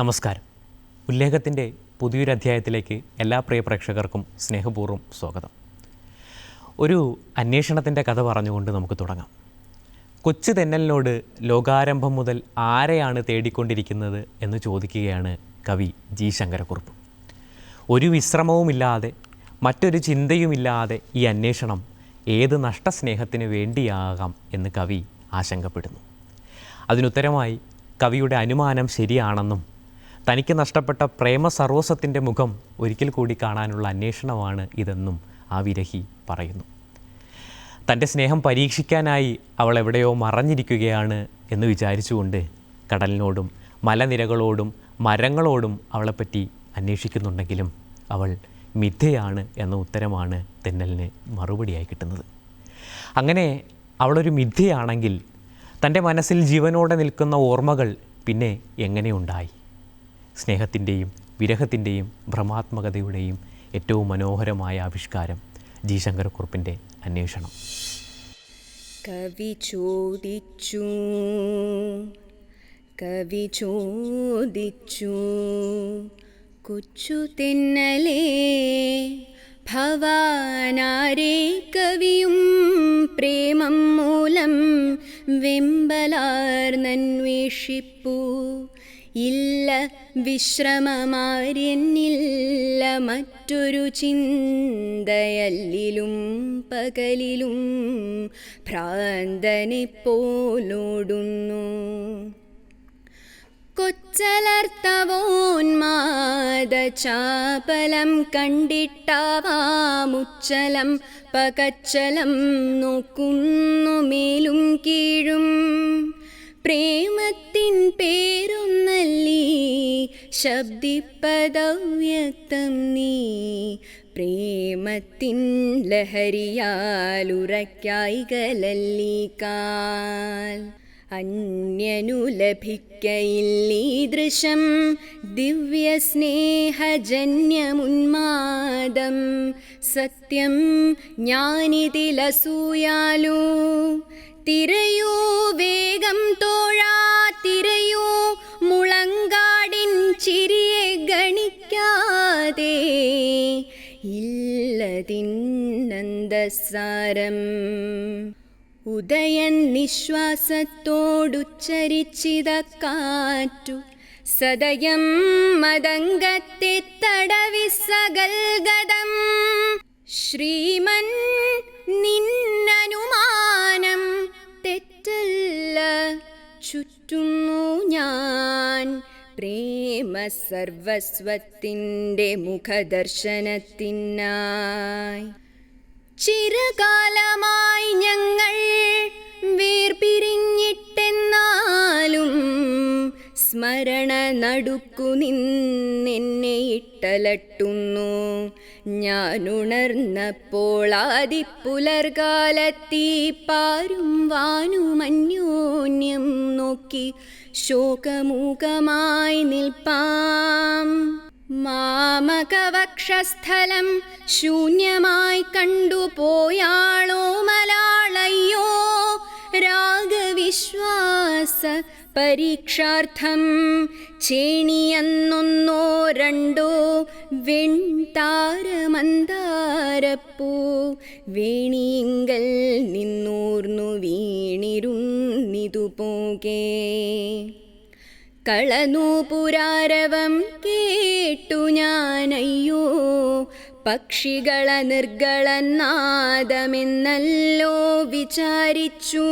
നമസ്കാരം. ഉല്ലേഖത്തിന്റെ പുതിയൊരു അധ്യായത്തിലേക്ക് എല്ലാ പ്രിയ പ്രേക്ഷകർക്കും സ്നേഹപൂർവം സ്വാഗതം. ഒരു അന്വേഷണത്തിന്റെ കഥ പറഞ്ഞുകൊണ്ട് നമുക്ക് തുടങ്ങാം. കൊച്ചു തെന്നലിനോട് ലോകാരംഭം മുതൽ ആരെയാണ് തേടിക്കൊണ്ടിരിക്കുന്നത് എന്ന് ചോദിക്കുകയാണ് കവി ജി. ശങ്കരക്കുറുപ്പ്. ഒരു വിശ്രമവുമില്ലാതെ മറ്റൊരു ചിന്തയുമില്ലാതെ ഈ അന്വേഷണം ഏത് നഷ്ടസ്നേഹത്തിന് വേണ്ടിയാകാം എന്ന് കവി ആശങ്കപ്പെടുന്നു. അതിനുത്തരമായി കവിയുടെ അനുമാനം ശരിയാണെന്നും തനിക്ക് നഷ്ടപ്പെട്ട പ്രേമ സർവസ്വത്തിന്റെ മുഖം ഒരിക്കൽ കൂടി കാണാനുള്ള അന്വേഷണമാണ് ഇതെന്നും ആ വിരഹി പറയുന്നു. തന്റെ സ്നേഹം പരീക്ഷിക്കാനായി അവൾ എവിടെയോ മറഞ്ഞിരിക്കുകയാണ് എന്ന് വിചാരിച്ചുകൊണ്ട് കടലിനോടും മലനിരകളോടും മരങ്ങളോടും അവളെപ്പറ്റി അന്വേഷിക്കുന്നുണ്ടെങ്കിലും അവൾ മിഥയാണ് എന്ന ഉത്തരമാണ് തെന്നലിന് മറുപടിയായി കിട്ടുന്നത്. അങ്ങനെ അവളൊരു മിഥ്യയാണെങ്കിൽ തന്റെ മനസ്സിൽ ജീവനോടെ നിൽക്കുന്ന ഓർമ്മകൾ പിന്നെ എങ്ങനെയുണ്ടായി സ്നേഹത്തിന്റെയും വിരഹത്തിന്റെയും ഭ്രമാത്മകതയുടെയും ഏറ്റവും മനോഹരമായ ആവിഷ്കാരം ജി ശങ്കരക്കുറുപ്പിന്റെ അന്വേഷണം. കവി ചോദിച്ചു കവി ചോദിച്ചു കൊച്ചു തിന്നലേ ഭവാനാരേ കവിയും പ്രേമം മൂലം വെമ്പലാർന്നന്വേഷിപ്പു ഇല്ല വിശ്രമമാര്യനില്ല മറ്റൊരു ചിന്തയല്ലിലും പകലിലും ഭ്രാന്തനെ പോലോടുന്നു കൊച്ചലർത്തവോന്മാദചാപലം കണ്ടിട്ടാവാമുച്ചലം പകച്ചലം നോക്കുന്നു മേലും കീഴും. പ്രേമത്തിൻ പേരൊന്നല്ലീ ശബ്ദിപ്പദവ്യക്തം നീ. പ്രേമത്തിൻ ലഹരിയാലുറയ്ക്കായി ഗലല്ലീക്കാൽ അന്യനു ലഭിക്കയില്ലീദൃശം ദിവ്യസ്നേഹജന്യമുന്മാദം. സത്യം ഞാനിതിലസൂയാലോ തിരയോ ഇല്ലതിന്നന്തസാരം ഉദയൻ നിശ്വാസത്തോടുച്ചരിച്ചിത കാറ്റു സദയം മതംഗത്തെ തടവി സകൽഗതം ശ്രീമൻ നിന്നനുമാനം തെറ്റല്ല ചുറ്റുന്നു ഞാൻ. പ്രേമ സർവസ്വത്തിന്റെ മുഖദർശനത്തിനായി ചിരകാലമായി ഞങ്ങൾ വേർപിരിഞ്ഞിട്ടെന്നാലും സ്മരണ നടുക്കു നിന്നെന്നെ ഇട്ടലട്ടുന്നു. ഞാനുണർന്നപ്പോൾ ആദിപ്പുലർകാലത്തീ പാരും വാനുമന്യോന്യം നോക്കി ശോകമൂകമായി നിൽപ്പാം. മാമകവക്ഷസ്ഥലം ശൂന്യമായി കണ്ടുപോയാളോ മലാളയ്യോ. രാഗവിശ്വാസ പരീക്ഷാർത്ഥം ചേണിയെന്നൊന്നോ രണ്ടോ വെൺതാരമന്താരപ്പൂ വേണിയിങ്കൽ നിന്നൂർന്നു വീണിരുന്നിതു പോകേ കളനൂപുരാരവം കേട്ടു ഞാനയ്യോ പക്ഷികള നിർഗളനാദമെന്നല്ലോ വിചാരിച്ചു.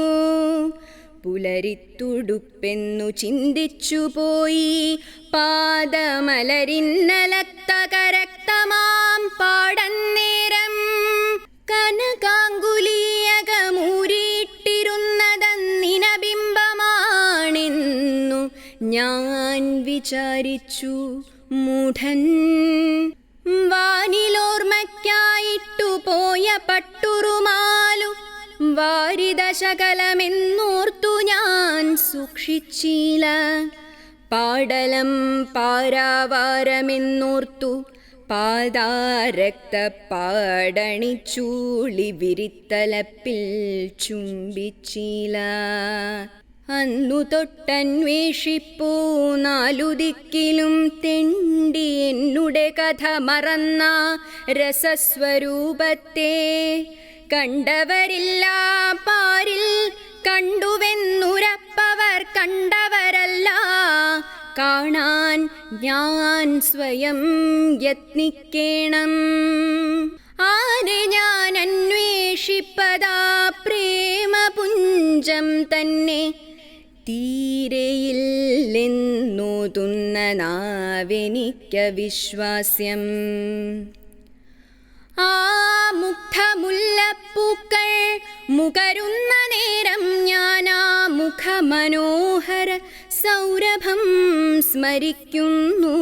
പുലരിത്തുടുപ്പെന്നു ചിന്തിച്ചുപോയി. പാദമലരിന്നലത്തകരക്തമാം പാടന്നേരം. കനകാങ്കുലീയകമൂരിയിട്ടിരുന്നതന്നിനബിംബമാണെന്നു ഞാൻ വിചാരിച്ചു. മൂഢൻ വാനിലോർമ്മയ്ക്കായിട്ടു പോയ പട്ടുറുമാലു വാരിദശകലമെന്നോർത്തു ഞാൻ സൂക്ഷിച്ചില്ല പാടലം പാരാവാരമെന്നോർത്തു പാതാരക്തപ്പാടണിച്ചൂളി വിരിത്തലപ്പിൽ ചുംബിച്ചില. അന്നു തൊട്ടന്വേഷിപ്പൂ നാലു ദിക്കിലും തെണ്ടി എന്നുടെ കഥ മറന്ന രസസ്വരൂപത്തെ കണ്ടവരില്ല പാരിൽ കണ്ടുവെന്നുരപ്പവർ കണ്ടവരല്ല. കാണാൻ ഞാൻ സ്വയം യത്നിക്കേണം. ആരെ ഞാൻ അന്വേഷിപ്പതാ പ്രേമപുഞ്ചം തന്നെ. തീരയില്ലെന്നോതുന്ന നാവെനിക്ക വിശ്വാസ്യം. ആ മുകരുന്ന നേരം ഞാനാ മുഖമനോഹര സൗരഭം സ്മരിക്കുന്നു.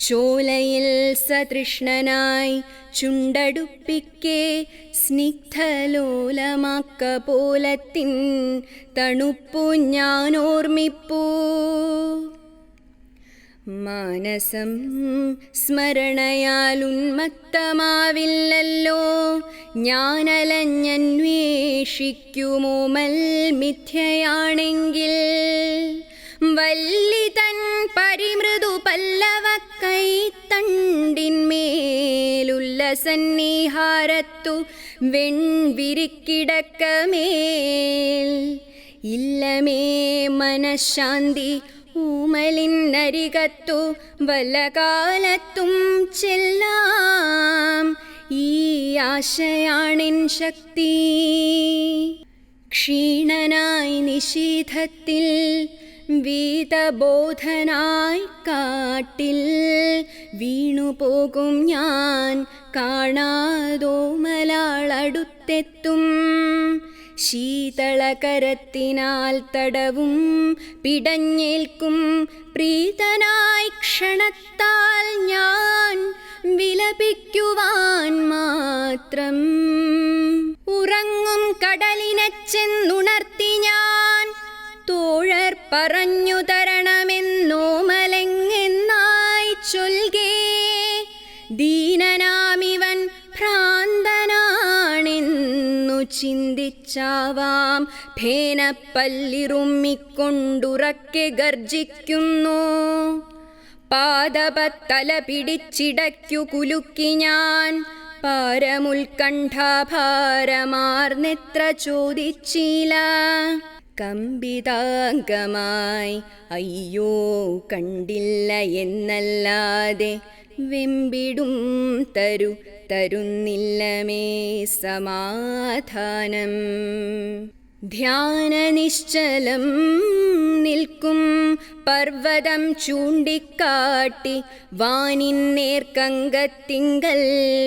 ചോലയിൽ സതൃഷ്ണനായി ചുണ്ടടുപ്പിക്കെ സ്നിഗ്ധലോലമാക്ക പോലത്തിൻ തണുപ്പു ഞാൻ ഓർമ്മിപ്പൂ. മാനസം സ്മരണയാൽ ഉന്മത്തമാവില്ലല്ലോ ഞാനലഞ്ഞന്വേഷിക്കുമോ മിഥ്യയാണെങ്കിൽ വല്ലിതൻ പരിമൃദു പല്ലവ കൈത്തണ്ടിന്മേലുല്ലസന്നിഹാരത്തു വെൺവിരിക്കിടക്കമേൽ. ഇല്ലമേ മനഃശാന്തി ഊമലിനരികത്തു വല്ല കാലത്തും ചെല്ലാം. ഈ ആശയാണിൻ ശക്തി. ക്ഷീണനായി നിഷീധത്തിൽ വീതബോധനായി കാട്ടിൽ വീണുപോകും ഞാൻ. കാണാതോ മലാളടുത്തെത്തും. ശീതളകരത്തിനാൽ തടവും പിടഞ്ഞേൽക്കും പ്രീതനായി ക്ഷണത്താൽ ഞാൻ വിലപിക്കുവാൻ മാത്രം. ഉറങ്ങും കടലിനെ ചെന്നുണർത്തി ഞാൻ തോഴർ പറഞ്ഞു തരണമെന്നോമലെങ്ങെന്നായി ചൊൽകേ. ദീനനാമിവൻ ചിന്തിച്ചാവാം. ഫേനപ്പല്ലിറുമ്മിക്കൊണ്ടുറക്കെ ഗർജിക്കുന്നു. പാദപത്തല പിടിച്ചിടയ്ക്കു കുലുക്കി ഞാൻ. പാരമുൽക്കണ്ഠാഭാരമാർന്നെത്ര ചോദിച്ചില്ല കമ്പിതാംഗമായി അയ്യോ കണ്ടില്ല എന്നല്ലാതെ വെമ്പിടും തരു തരുന്നില്ലമേ സമാധാനം. ധ്യാനനിശ്ചലം നിൽക്കും പർവതം ചൂണ്ടിക്കാട്ടി വാനിൻ നേർക്കങ്കത്തിങ്കൽ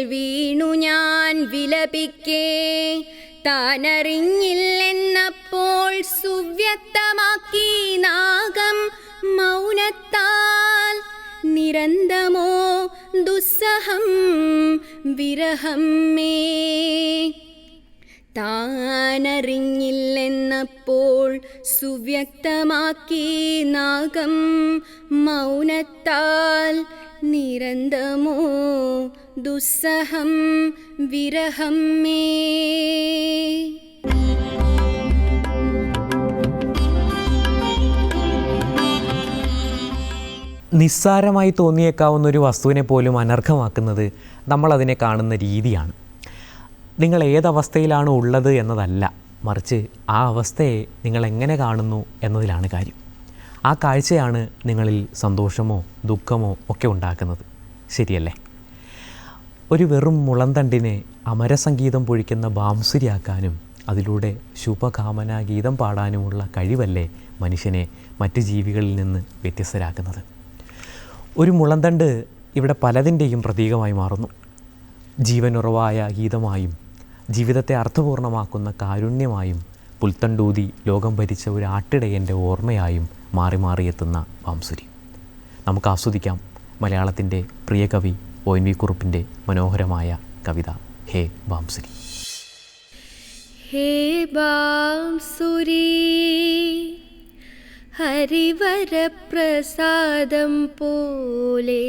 വീണു ഞാൻ വിലപിക്കേ. താനറിഞ്ഞില്ലെന്നപ്പോൾ സുവ്യക്തമാക്കി നാഗം മൗനത്താൽ നിരന്തമോ ദുസ്സഹം വിരഹം മേ താനറിഞ്ഞില്ലെന്നപ്പോൾ സുവ്യക്തമാക്കി നാഗം മൗനത്താൽ നിരന്തമോ ദുസ്സഹം വിരഹം മേ നിസ്സാരമായി തോന്നിയേക്കാവുന്ന ഒരു വസ്തുവിനെ പോലും അനർഹമാക്കുന്നത് നമ്മളതിനെ കാണുന്ന രീതിയാണ്. നിങ്ങൾ ഏതവസ്ഥയിലാണ് ഉള്ളത് എന്നതല്ല മറിച്ച് ആ അവസ്ഥയെ നിങ്ങൾ എങ്ങനെ കാണുന്നു എന്നതിലാണ് കാര്യം. ആ കാഴ്ചയാണ് നിങ്ങളിൽ സന്തോഷമോ ദുഃഖമോ ഒക്കെ ഉണ്ടാക്കുന്നത്. ശരിയല്ലേ? ഒരു വെറും മുളന്തണ്ടിനെ അമരസംഗീതം പൊഴിക്കുന്ന ബാംസുരിയാക്കാനും അതിലൂടെ ശുഭകാമന ഗീതം പാടാനുമുള്ള കഴിവല്ലേ മനുഷ്യനെ മറ്റ് ജീവികളിൽ നിന്ന് വ്യത്യസ്തരാക്കുന്നത്? ഒരു മുളന്തണ്ട് ഇവിടെ പലതിന്റെയും പ്രതീകമായി മാറുന്നു. ജീവനുറവായ ഗീതമായും ജീവിതത്തെ അർത്ഥപൂർണമാക്കുന്ന കാരുണ്യമായും പുൽത്തണ്ടൂതി ലോകം ഭരിച്ച ഒരു ആട്ടിടയന്റെ ഓർമ്മയായും മാറി മാറിയെത്തുന്ന ബാംസുരി. നമുക്ക് ആസ്വദിക്കാം മലയാളത്തിന്റെ പ്രിയ കവി ഒ എൻ വി കുറുപ്പിന്റെ മനോഹരമായ കവിത ഹേ ബാംസുരി. ഹേ ബാംസുരീ ഹരിവരപ്രസാദം പോലെ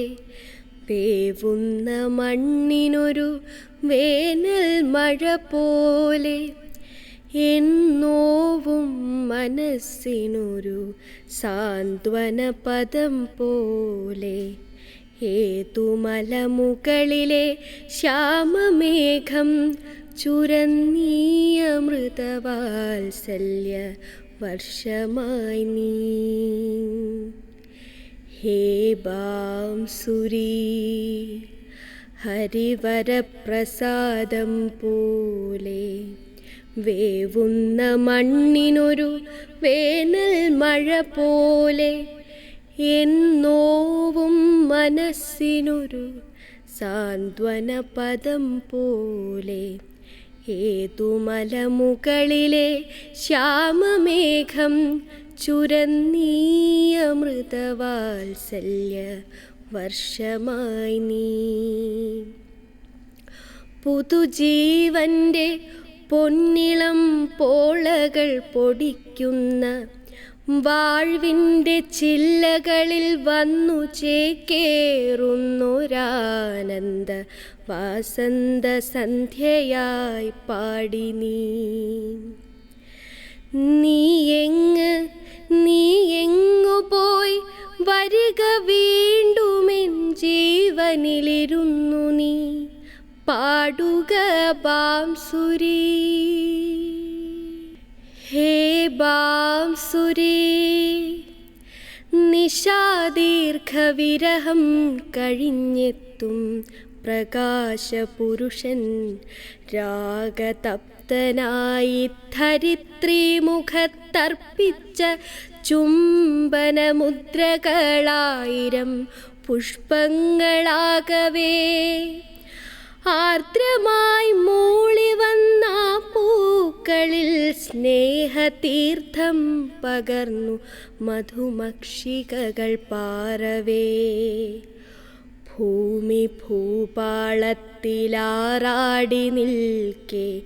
പേവുന്ന മണ്ണിനൊരു വേനൽ മഴ പോലെ എന്നോവും മനസ്സിനൊരു സാന്ത്വന പദം പോലെ ഏതു മലമുകളിലെ ശ്യാമമേഘം ചുരന്നീയ മൃതവാത്സല്യ വർഷമായി നീ. ഹേ ബാംസുരീ ഹരിവരപ്രസാദം പോലെ വേവുന്ന മണ്ണിനൊരു വേനൽ മഴ പോലെ എന്നോവും മനസ്സിനൊരു സാന്ത്വന പദം പോലെ ഏതു മലമുകളിലെ ശ്യാമമേഘം ചുരന്നീയമൃതവാത്സല്യ വർഷമായി നീ. പുതുജീവന്റെ പൊന്നിളം പോളകൾ പൊടിക്കുന്ന വാഴ്വിന്റെ ചില്ലകളിൽ വന്നു ചേക്കേറുന്നൊരാനന്ദ വാസന്ത സന്ധ്യയായി പാടി നീ. എങ്ങ് നീ എങ്ങു പോയി വരിക വീണ്ടുമെൻ ജീവനിലിരുന്നു നീ. പാടുക ബാംസുരി. ഹേ ബാംസുരി നിശാദീർഘവിരഹം കഴിഞ്ഞെത്തും പ്രകാശപുരുഷൻ രാഗതപ്തനായി ധരിത്രിമുഖത്തർപ്പിച്ച ചുംബനമുദ്രകളായിരം പുഷ്പങ്ങളാകവേ. ആർദ്രമായി മൂളി വന്ന പൂക്കളിൽ സ്നേഹതീർത്ഥം പകർന്നു മധുമക്ഷികകൾ പാറവേ ഭൂമി ഭൂപാളത്തിലാറാടി നിൽക്കെ.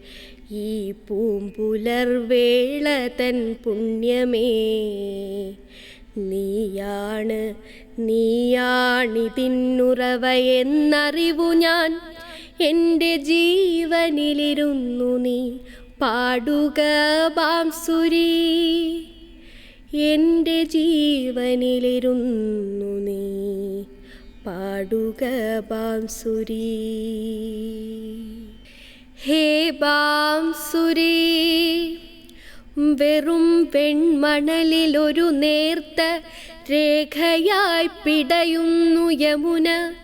ഈ പൂമ്പുലർവേള തൻ പുണ്യമേ. നീയാണ് നീയാണിതിന്നുറവയെന്നറിവു ഞാൻ. എന്റെ ജീവനിലിരുന്നു നീ പാടുക ബാംസുരി. എന്റെ ജീവനിലിരുന്നു നീ പാടുക ബാംസുരി ഹേ ബാംസുരി വെറും വെൺമണലിലൊരു നേർത്ത രേഖയായി പിടയുന്നു യമുന.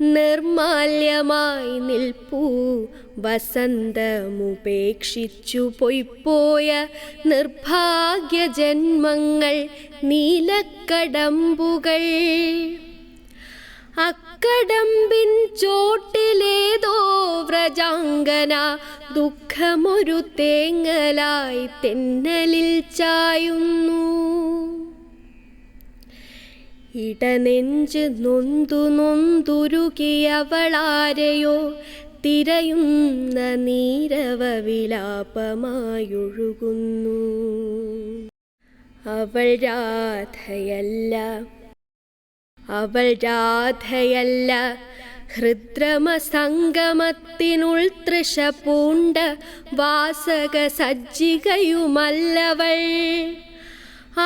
നിർമാല്യമായി നിൽപ്പൂ വസന്തമുപേക്ഷിച്ചു പൊയ്പോയ നിർഭാഗ്യ ജന്മങ്ങൾ നീലക്കടമ്പുകൾ. അക്കടമ്പിൻ ചോട്ടിലേതോ വ്രജാങ്കന ദുഃഖമൊരു തേങ്ങലായി തെന്നലിൽ ചായുന്നു. ഇടനെഞ്ച് നൊന്തു നൊന്തുരുകിയവളാരെയോ തിരയുന്ന നീരവ വിലാപമായൊഴുകുന്നു അവൾ രാധയല്ല അവൾ രാധയല്ല ഹൃദ്രമ സംഗമത്തിനുൾ തൃഷ പൂണ്ട വാസക സജ്ജികയുമല്ലവൾ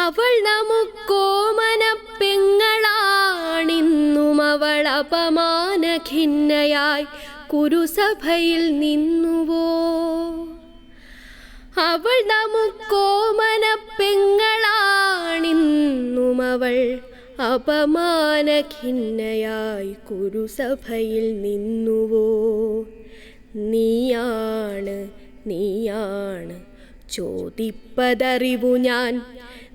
അവൾ നമുക്കോമന പെങ്ങളാണിന്നും അവൾ അപമാനഖിന്നയായി കുരുസഭയിൽ നിന്നുവോ. അവൾ നമുക്കോമന പെങ്ങളാണിന്നും അവൾ അപമാനഖിന്നയായി കുരുസഭയിൽ നിന്നുവോ? നീയാണ് നീയാണ് ചോദിപ്പതറിവു ഞാൻ.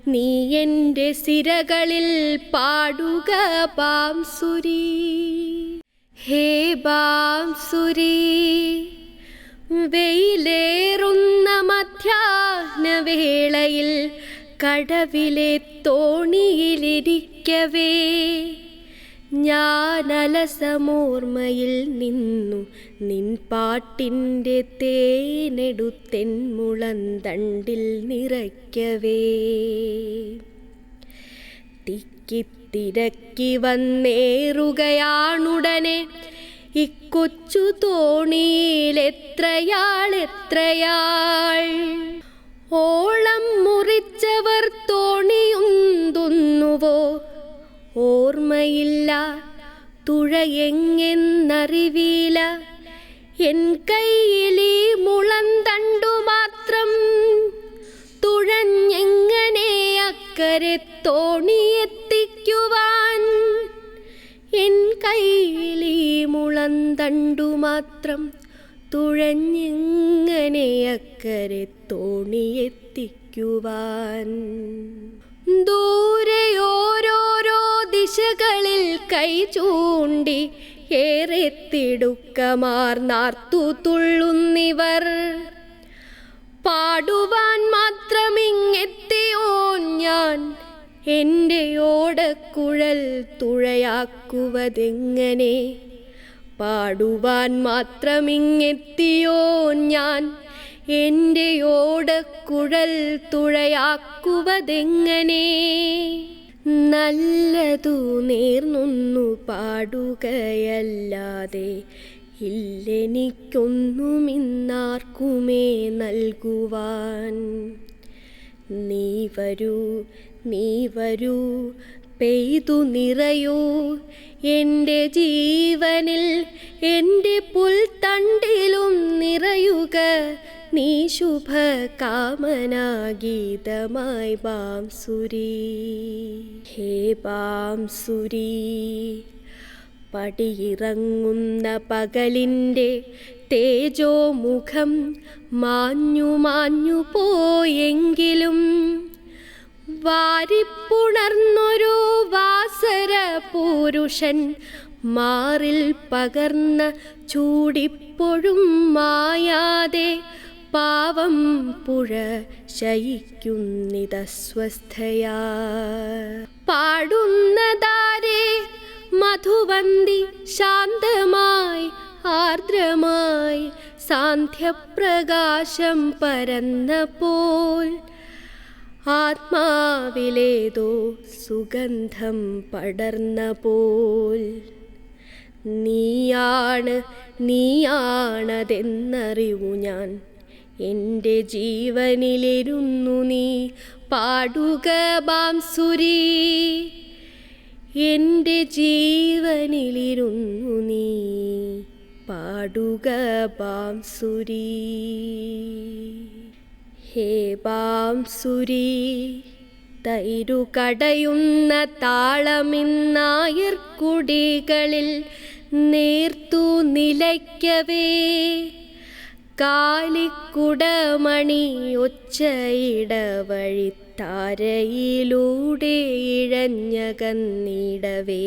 നീ എന്റെ സിരകളിൽ പാടുക ബാംസുരി. ഹേ ബാംസുരി വെയിലേറുന്ന മധ്യാഹ്നവേളയിൽ കടവിലെ തോണിയിലിരിക്കവേ ഞാൻ അലസമോർമ്മയിൽ നിന്നു. നിൻ പാട്ടിന്റെ തേനെടുത്തെൻ മുളന്തണ്ടിൽ നിറയ്ക്കവേ. തിക്കിത്തിരക്കി വന്നേറുകയാണുടനെ. ഇക്കൊച്ചു തോണിയിലെത്രയാളെത്രയാൾ. ഓളം മുറിച്ചവർ തോണിയുന്തുന്നുവോ. ഓർമ്മയില്ല തുഴയെങ്ങെന്നറിവീല. എൻ കയ്യിലീ മുളന്തണ്ടു മാത്രം. തുഴഞ്ഞെങ്ങനെ അക്കരെ തോണിയെത്തിക്കുവാൻ. എൻ കയ്യിലീ മുളന്തണ്ടു മാത്രം. തുഴഞ്ഞെങ്ങനെ അക്കരെ തോണിയെത്തിക്കുവാൻ. ദൂരെ ഓരോരോ ദിശകളിൽ കൈ ചൂണ്ടി ഏറെ തിടുക്കമാർന്നാർത്തു തുള്ളുന്നിവർ. പാടുവാൻ മാത്രമിങ്ങെത്തിയോ ഞാൻ എന്റെ ഓടക്കുഴൽ തുഴയാക്കുവതെങ്ങനെ? പാടുവാൻ മാത്രമിങ്ങെത്തിയോ ഞാൻ എന്റെ ഓടക്കുഴൽ തുഴയാക്കുവതെങ്ങനെ? നല്ലതു നേർന്നൊന്നു പാടുകയല്ലാതെ ഇല്ലെനിക്കൊന്നുമിന്നാർക്കുമേ നൽകുവാൻ. നീ വരൂ നീ വരൂ പെയ്തു നിറയൂ. എന്റെ ജീവനിൽ എന്റെ പുൽത്തണ്ടിലും നിറയുക. നീ ശുഭ ശുഭകാമനാഗീതമായി ബാംസുരി. ഹേ ബാംസുരി പടിയിറങ്ങുന്ന പകലിന്റെ തേജോമുഖം മാഞ്ഞു മാഞ്ഞു പോയെങ്കിലും വാരിപ്പുണർന്നൊരു വാസര പുരുഷൻ മാറിൽ പകർന്ന ചൂടിപ്പോഴും മായാതെ പാവം പുഴ ശയിക്കുന്നിതസ്വസ്ഥയാ പാടുന്നതാരേ മധുവന്തി ശാന്തമായി ആർദ്രമായി സാന്ധ്യപ്രകാശം പരന്നപ്പോൾ ആത്മാവിലേതോ സുഗന്ധം പടർന്ന പോൽ നീയാണ് നീയാണതെന്നറിവു ഞാൻ എന്റെ ജീവനിലിരുന്നു നീ പാടുക ബാംസുരി എന്റെ ജീവനിലിരുന്നു നീ പാടുക ബാംസുരി ഹേ ബാംസുരി തൈരു കടയുന്ന താളമിന്നായർക്കുടികളിൽ നേർത്തു നിലയ്ക്കവേ. കാലിക്കുടമണി ഒച്ചയിടവഴി താരയിലൂടെ ഇഴഞ്ഞകന്നിടവേ.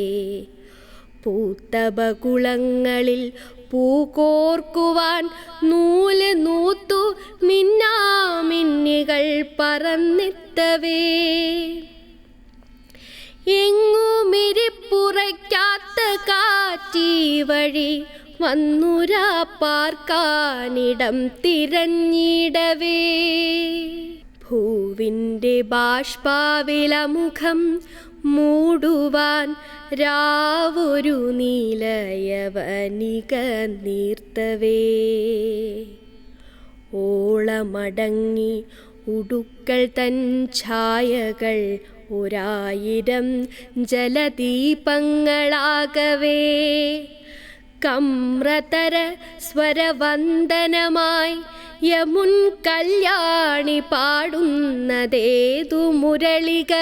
പൂത്തബകുളങ്ങളിൽ പൂകോർക്കുവാൻ നൂൽ നൂത്തു മിന്നാമിന്നികൾ പറന്നിത്തവേ എങ്ങുമിരിപ്പുറയ്ക്കാത്ത കാറ്റീ വഴി വന്നുരാ തിരഞ്ഞിടവേ. ഭൂവിന്റെ ബാഷ്പാവിലമുഖം മൂടുവാൻ രാവൊരു നീലയവനിക നീർത്തവേ. ഓളമടങ്ങി ഉടുക്കൾ തൻ ഛായകൾ ഒരായിരം ജലദീപങ്ങളാകവേ. കമ്രതര സ്വരവന്ദനമായി യമുൻ കല്യാണി പാടുന്നതേതു മുരളിക.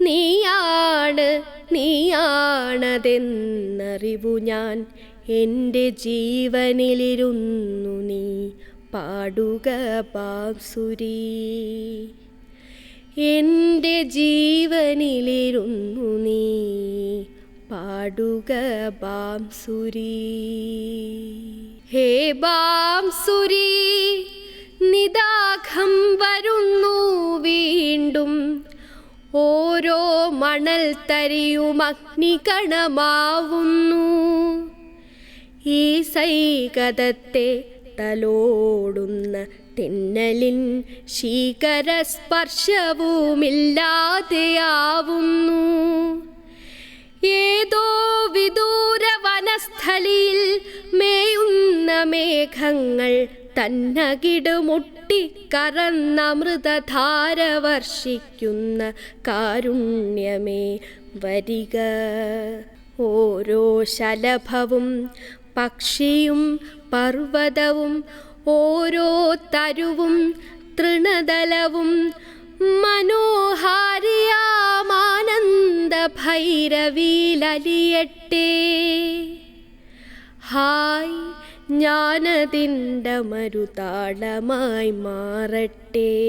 നീയാണ് നീയാണതെന്നറിവു ഞാൻ. എന്റെ ജീവനിലിരുന്നു നീ പാടുക ബാസുരി. എന്റെ ജീവനിലിരുന്നു നീ പാടുക ബാംസുരി. ഹേ ബാംസുരി നിദാഘം വരുന്നു വീണ്ടും. ഓരോ മണൽ തരിയും അഗ്നികണമാവുന്നു. ഈ സൈകതത്തെ തലോടുന്ന തെന്നലിൻ ശീകരസ്പർശവുമില്ലാതെയാവുന്നു. ഏതോ വിദൂര വനസ്ഥലിയിൽ മേയുന്ന മേഘങ്ങൾ തന്നകിടുമുട്ടി കറന്ന മൃതധാര വർഷിക്കുന്ന കാരുണ്യമേ വരിക. ഓരോ ശലഭവും പക്ഷിയും പർവതവും ഓരോ തരുവും തൃണദലവും മനോഹാരിയാമാനന്ദ ഭൈരവിയിലലിയട്ടെ ഹായ് ജ്ഞാനതിന്റെ മരുതാളമായി മാറട്ടെ.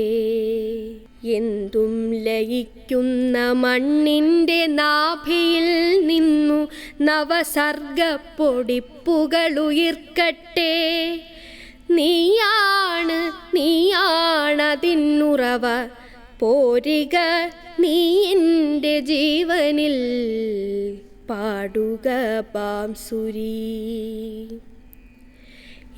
എന്തും ലയിക്കുന്ന മണ്ണിന്റെ നാഭിയിൽ നിന്നു നവസർഗപ്പൊടിപ്പുകളുയിർക്കട്ടെ. നീയാണ് നീയാണതിന്നുറവ പോരിക നീ എന്റെ ജീവനിൽ. പാടുക പാംസുരി.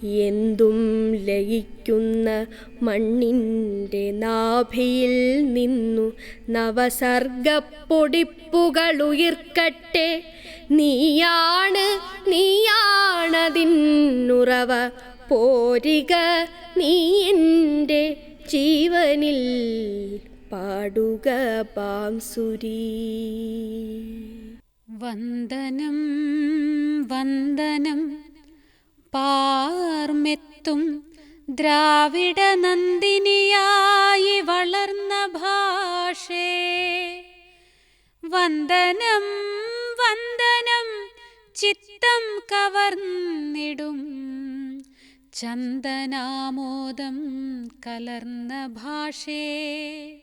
എന്തും ലയിക്കുന്ന മണ്ണിന്റെ നാഭിയിൽ നിന്നു നവസർഗപ്പൊടിപ്പുകളുയിർക്കട്ടെ. നീയാണ് നീയാണതിന്നുറവ പോരിക നീ എന്റെ ജീവനിൽ. പാടുക പാംസുരി വന്ദനം വന്ദനം പാർമെത്തും ദ്രാവിഡ നന്ദിനിയായി വളർന്ന ഭാഷേ. വന്ദനം വന്ദനം ചിത്തം കവർന്നിടും. ചന്ദനാമോദം കലർന്ന ഭാഷേ.